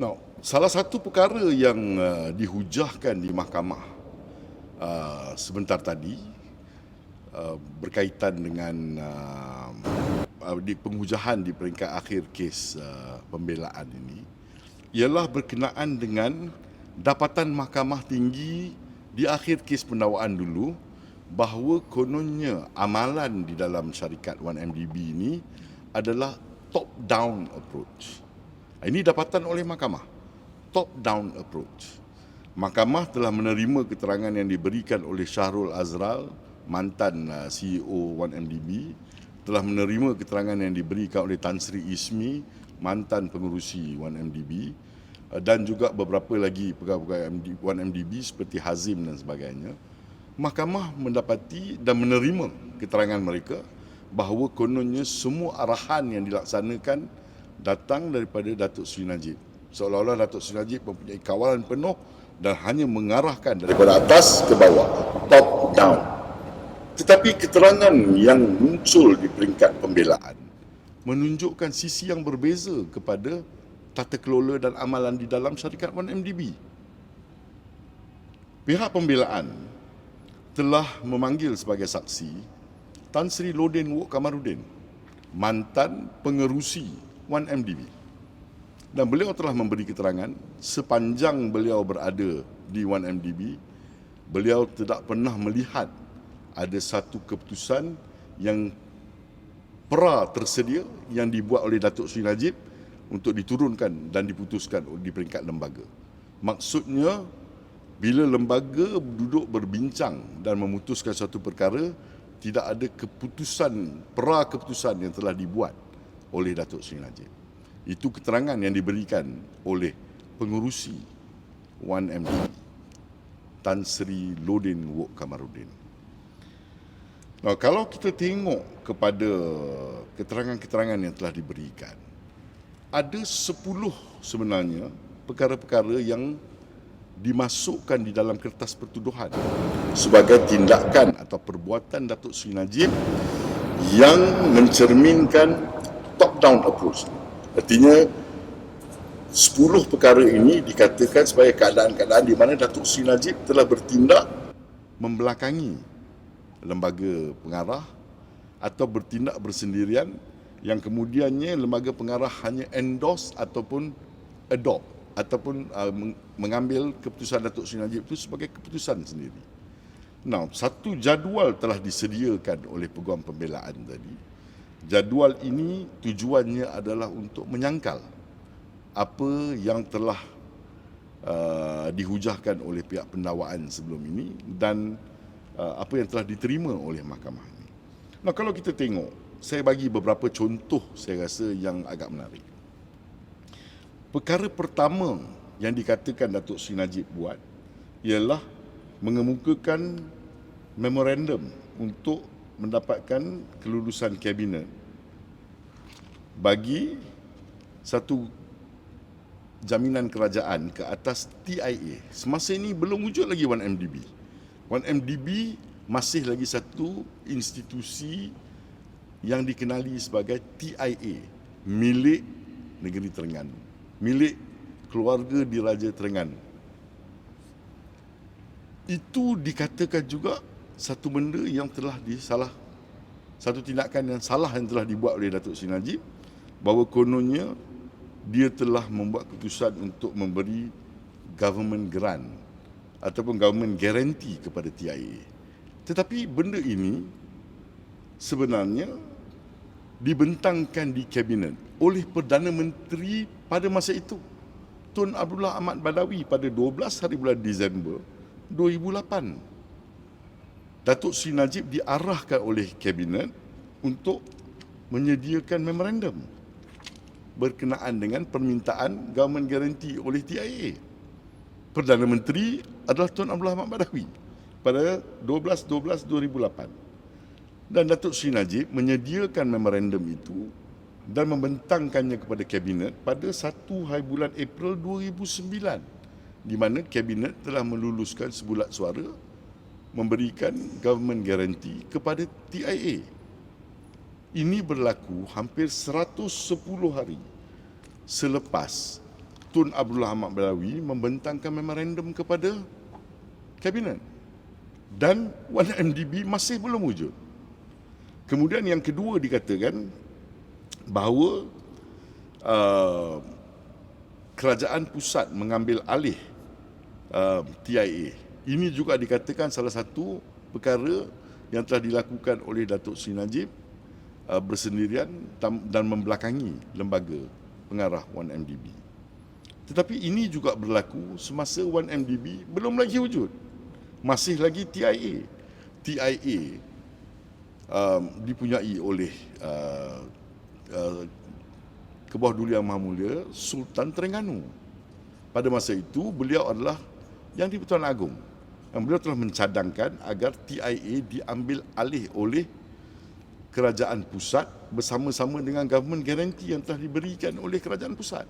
Now, salah satu perkara yang uh, dihujahkan di mahkamah uh, sebentar tadi uh, berkaitan dengan uh, uh, di penghujahan di peringkat akhir kes uh, pembelaan ini ialah berkenaan dengan dapatan mahkamah tinggi di akhir kes pendakwaan dulu bahawa kononnya amalan di dalam syarikat 1MDB ini adalah top down approach. Ini dapatan oleh mahkamah. Top down approach. Mahkamah telah menerima keterangan yang diberikan oleh Syahrul Azral, mantan uh, CEO 1MDB, telah menerima keterangan yang diberikan oleh Tan Sri Ismi, mantan pengurusi 1MDB uh, dan juga beberapa lagi pegawai 1MDB seperti Hazim dan sebagainya mahkamah mendapati dan menerima keterangan mereka bahawa kononnya semua arahan yang dilaksanakan datang daripada Datuk Seri Najib. Seolah-olah Datuk Seri Najib mempunyai kawalan penuh dan hanya mengarahkan daripada atas ke bawah, top down. Tetapi keterangan yang muncul di peringkat pembelaan menunjukkan sisi yang berbeza kepada tata kelola dan amalan di dalam syarikat 1MDB. Pihak pembelaan telah memanggil sebagai saksi Tan Sri Lodin Wok Kamarudin, mantan pengerusi 1MDB. Dan beliau telah memberi keterangan sepanjang beliau berada di 1MDB, beliau tidak pernah melihat ada satu keputusan yang pra tersedia yang dibuat oleh Datuk Sri Najib untuk diturunkan dan diputuskan di peringkat lembaga. Maksudnya bila lembaga duduk berbincang dan memutuskan satu perkara tidak ada keputusan pra keputusan yang telah dibuat oleh Datuk Seri Najib. Itu keterangan yang diberikan oleh pengurusi 1MD Tan Sri Lodin Wok Kamarudin. Nah, kalau kita tengok kepada keterangan-keterangan yang telah diberikan, ada 10 sebenarnya perkara-perkara yang dimasukkan di dalam kertas pertuduhan sebagai tindakan atau perbuatan Datuk Seri Najib yang mencerminkan top down approach. Artinya 10 perkara ini dikatakan sebagai keadaan-keadaan di mana Datuk Seri Najib telah bertindak membelakangi lembaga pengarah atau bertindak bersendirian yang kemudiannya lembaga pengarah hanya endorse ataupun adopt ataupun uh, mengambil keputusan Datuk Seri Najib itu sebagai keputusan sendiri. Nah, satu jadual telah disediakan oleh peguam pembelaan tadi. Jadual ini tujuannya adalah untuk menyangkal apa yang telah uh, dihujahkan oleh pihak pendakwaan sebelum ini dan uh, apa yang telah diterima oleh mahkamah ini. Nah, kalau kita tengok, saya bagi beberapa contoh saya rasa yang agak menarik. Perkara pertama yang dikatakan Datuk Sri Najib buat ialah mengemukakan memorandum untuk mendapatkan kelulusan kabinet bagi satu jaminan kerajaan ke atas TIA. Semasa ini belum wujud lagi 1MDB. 1MDB masih lagi satu institusi yang dikenali sebagai TIA, milik negeri Terengganu milik keluarga di Raja Terengganu. Itu dikatakan juga satu benda yang telah disalah satu tindakan yang salah yang telah dibuat oleh Datuk Seri Najib bahawa kononnya dia telah membuat keputusan untuk memberi government grant ataupun government guarantee kepada TIA. Tetapi benda ini sebenarnya dibentangkan di kabinet oleh Perdana Menteri pada masa itu Tun Abdullah Ahmad Badawi pada 12 hari bulan Disember 2008 Datuk Sri Najib diarahkan oleh kabinet untuk menyediakan memorandum berkenaan dengan permintaan government guarantee oleh TIA. Perdana Menteri adalah Tun Abdullah Ahmad Badawi pada 12-12-2008. Dan Datuk Sri Najib menyediakan memorandum itu dan membentangkannya kepada kabinet pada 1 hari bulan April 2009 di mana kabinet telah meluluskan sebulat suara memberikan government guarantee kepada TIA. Ini berlaku hampir 110 hari selepas Tun Abdullah Ahmad Balawi membentangkan memorandum kepada kabinet dan 1MDB masih belum wujud. Kemudian yang kedua dikatakan bahawa uh, kerajaan pusat mengambil alih uh, TIA. Ini juga dikatakan salah satu perkara yang telah dilakukan oleh Datuk Sri Najib uh, bersendirian dan membelakangi lembaga pengarah 1MDB. Tetapi ini juga berlaku semasa 1MDB belum lagi wujud. Masih lagi TIA. TIA um, dipunyai oleh uh, uh, Kebawah Duli Yang Maha Mulia Sultan Terengganu. Pada masa itu beliau adalah yang di Pertuan Agong. Dan beliau telah mencadangkan agar TIA diambil alih oleh kerajaan pusat bersama-sama dengan government guarantee yang telah diberikan oleh kerajaan pusat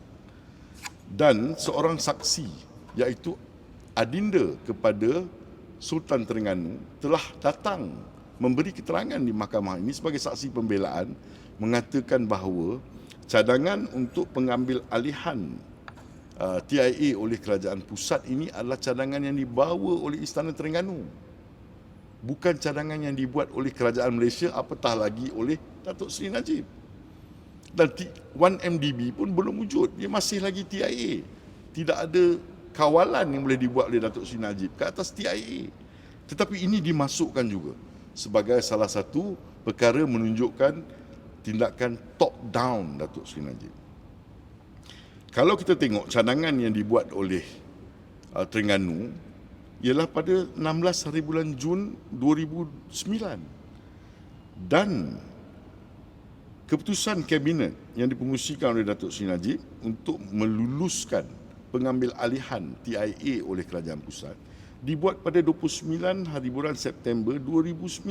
dan seorang saksi iaitu adinda kepada Sultan Terengganu telah datang memberi keterangan di mahkamah ini sebagai saksi pembelaan mengatakan bahawa cadangan untuk pengambil alihan uh, TIA oleh kerajaan pusat ini adalah cadangan yang dibawa oleh Istana Terengganu bukan cadangan yang dibuat oleh kerajaan Malaysia apatah lagi oleh Datuk Seri Najib dan 1MDB pun belum wujud. Dia masih lagi TIA. Tidak ada kawalan yang boleh dibuat oleh Datuk Sri Najib ke atas TIA. Tetapi ini dimasukkan juga sebagai salah satu perkara menunjukkan tindakan top down Datuk Sri Najib. Kalau kita tengok cadangan yang dibuat oleh uh, Terengganu ialah pada 16 hari bulan Jun 2009 dan keputusan kabinet yang dipengusikan oleh Datuk Seri Najib untuk meluluskan pengambil alihan TIA oleh kerajaan pusat dibuat pada 29 hari bulan September 2009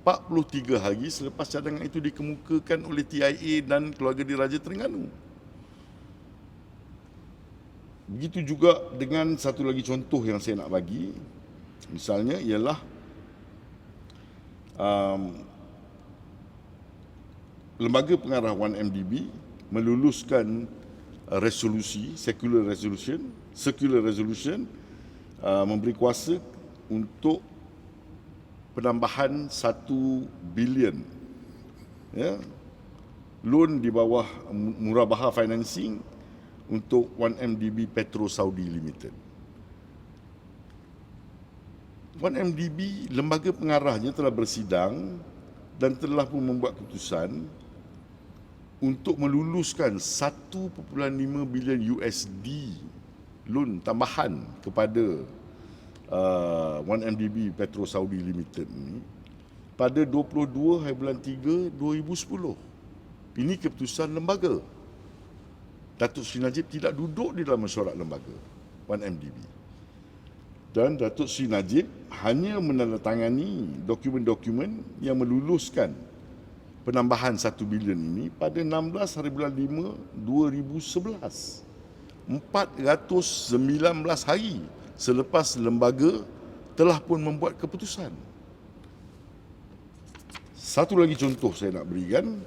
43 hari selepas cadangan itu dikemukakan oleh TIA dan keluarga diraja Terengganu begitu juga dengan satu lagi contoh yang saya nak bagi. Misalnya ialah um, lembaga pengarah 1MDB meluluskan resolusi secular resolution circular resolution uh, memberi kuasa untuk penambahan 1 bilion ya loan di bawah murabaha financing untuk 1MDB Petro Saudi Limited 1MDB lembaga pengarahnya telah bersidang dan telah pun membuat keputusan untuk meluluskan 1.5 bilion USD loan tambahan kepada uh, 1MDB Petro Saudi Limited ini pada 22 hari bulan 3 2010. Ini keputusan lembaga. Datuk Sri Najib tidak duduk di dalam mesyuarat lembaga 1MDB. Dan Datuk Sri Najib hanya menandatangani dokumen-dokumen yang meluluskan penambahan 1 bilion ini pada 16 hari bulan 5 2011. 419 hari selepas lembaga telah pun membuat keputusan. Satu lagi contoh saya nak berikan.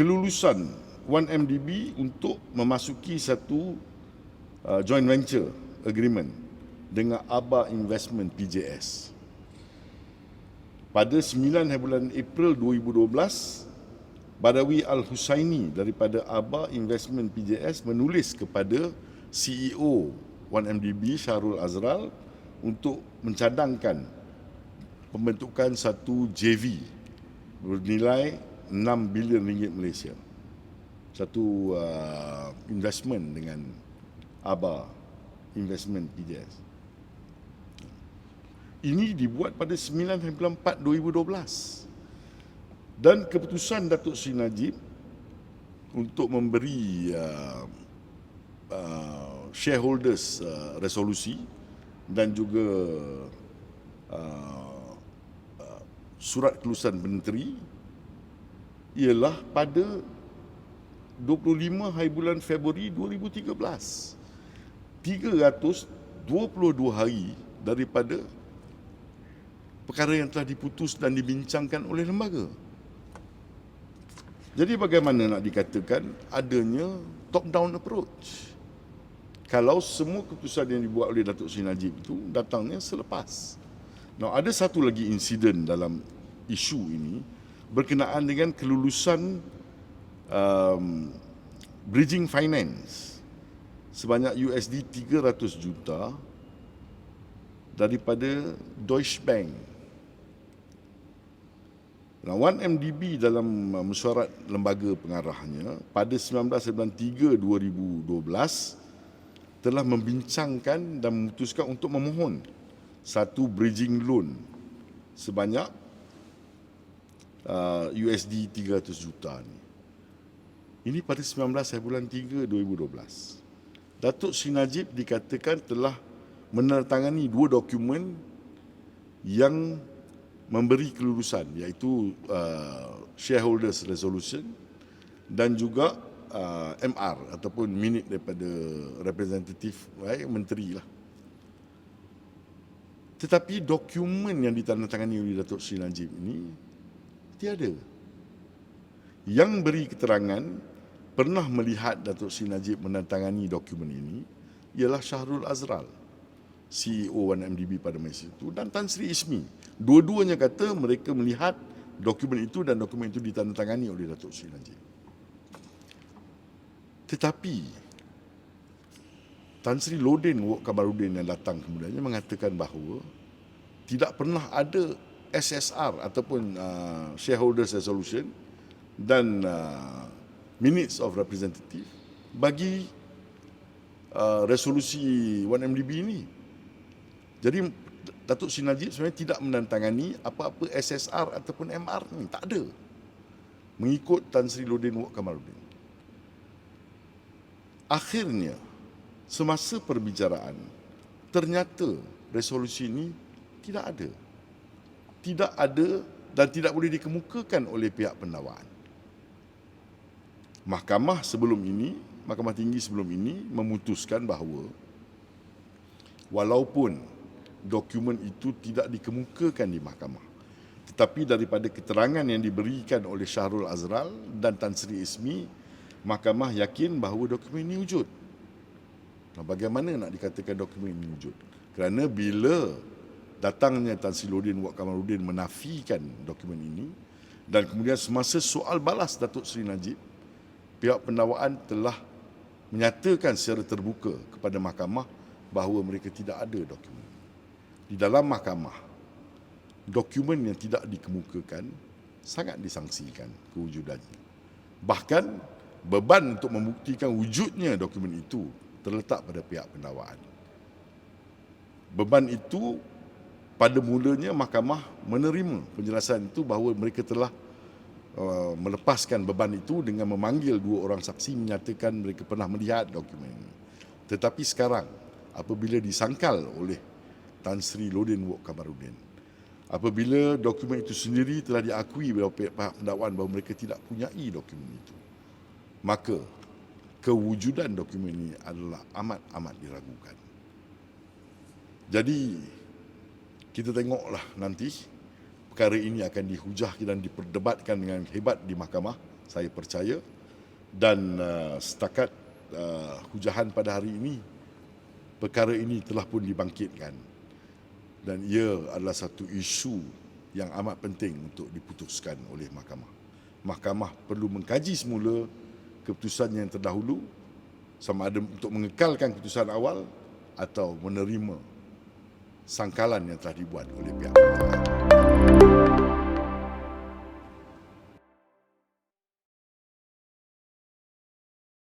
Kelulusan 1MDB untuk memasuki satu uh, joint venture agreement dengan ABA Investment PJS pada 9 bulan April 2012 Badawi Al-Husaini daripada ABA Investment PJS menulis kepada CEO 1MDB Syarul Azral untuk mencadangkan pembentukan satu JV bernilai 6 bilion ringgit Malaysia. Satu uh, investment dengan ABA Investment PJS. Ini dibuat pada 9.4 2012. Dan keputusan Datuk Sri Najib untuk memberi uh, uh, shareholders uh, resolusi dan juga uh, uh, surat kelulusan menteri ialah pada 25 hari bulan Februari 2013. 322 hari daripada perkara yang telah diputus dan dibincangkan oleh lembaga. Jadi bagaimana nak dikatakan adanya top-down approach? Kalau semua keputusan yang dibuat oleh Datuk Seri Najib itu datangnya selepas. Now, ada satu lagi insiden dalam isu ini berkenaan dengan kelulusan um, bridging finance sebanyak USD 300 juta daripada Deutsche Bank. Nah, 1MDB dalam uh, mesyuarat lembaga pengarahnya pada 1993 2012 telah membincangkan dan memutuskan untuk memohon satu bridging loan sebanyak uh, USD 300 juta ni. Ini pada 19 bulan 3 2012. Datuk Sri Najib dikatakan telah menandatangani dua dokumen yang memberi kelulusan iaitu uh, shareholders resolution dan juga uh, MR ataupun minit daripada representatif right, menteri lah. Tetapi dokumen yang ditandatangani oleh Datuk Sri Najib ini tiada. Yang beri keterangan pernah melihat Datuk Sri Najib menandatangani dokumen ini ialah Syahrul Azral. CEO 1MDB pada masa itu dan Tan Sri Ismi. Dua-duanya kata mereka melihat dokumen itu dan dokumen itu ditandatangani oleh Datuk Sri Najib. Tetapi Tan Sri Lodin Wok Kamarudin yang datang kemudiannya mengatakan bahawa tidak pernah ada SSR ataupun uh, shareholders resolution dan uh, minutes of representative bagi uh, resolusi 1MDB ini. Jadi Datuk Sri Najib sebenarnya tidak menandatangani apa-apa SSR ataupun MR ni. Tak ada. Mengikut Tan Sri Lodin Wak Kamarudin. Akhirnya, semasa perbicaraan, ternyata resolusi ini tidak ada. Tidak ada dan tidak boleh dikemukakan oleh pihak pendakwaan. Mahkamah sebelum ini, Mahkamah Tinggi sebelum ini memutuskan bahawa walaupun dokumen itu tidak dikemukakan di mahkamah. Tetapi daripada keterangan yang diberikan oleh Syahrul Azral dan Tan Sri Ismi, mahkamah yakin bahawa dokumen ini wujud. Nah, bagaimana nak dikatakan dokumen ini wujud? Kerana bila datangnya Tan Sri Lodin Wak Kamarudin menafikan dokumen ini dan kemudian semasa soal balas Datuk Seri Najib, pihak pendakwaan telah menyatakan secara terbuka kepada mahkamah bahawa mereka tidak ada dokumen di dalam mahkamah dokumen yang tidak dikemukakan sangat disangsikan kewujudannya. Bahkan beban untuk membuktikan wujudnya dokumen itu terletak pada pihak pendakwaan. Beban itu pada mulanya mahkamah menerima penjelasan itu bahawa mereka telah uh, melepaskan beban itu dengan memanggil dua orang saksi menyatakan mereka pernah melihat dokumen ini. Tetapi sekarang apabila disangkal oleh Tan Sri Lodin Wok Kamarudin. Apabila dokumen itu sendiri telah diakui oleh pihak pendakwaan bahawa mereka tidak punyai dokumen itu, maka kewujudan dokumen ini adalah amat-amat diragukan. Jadi, kita tengoklah nanti perkara ini akan dihujah dan diperdebatkan dengan hebat di mahkamah, saya percaya. Dan uh, setakat uh, hujahan pada hari ini, perkara ini telah pun dibangkitkan dan ia adalah satu isu yang amat penting untuk diputuskan oleh mahkamah. Mahkamah perlu mengkaji semula keputusan yang terdahulu sama ada untuk mengekalkan keputusan awal atau menerima sangkalan yang telah dibuat oleh pihak pemerintah.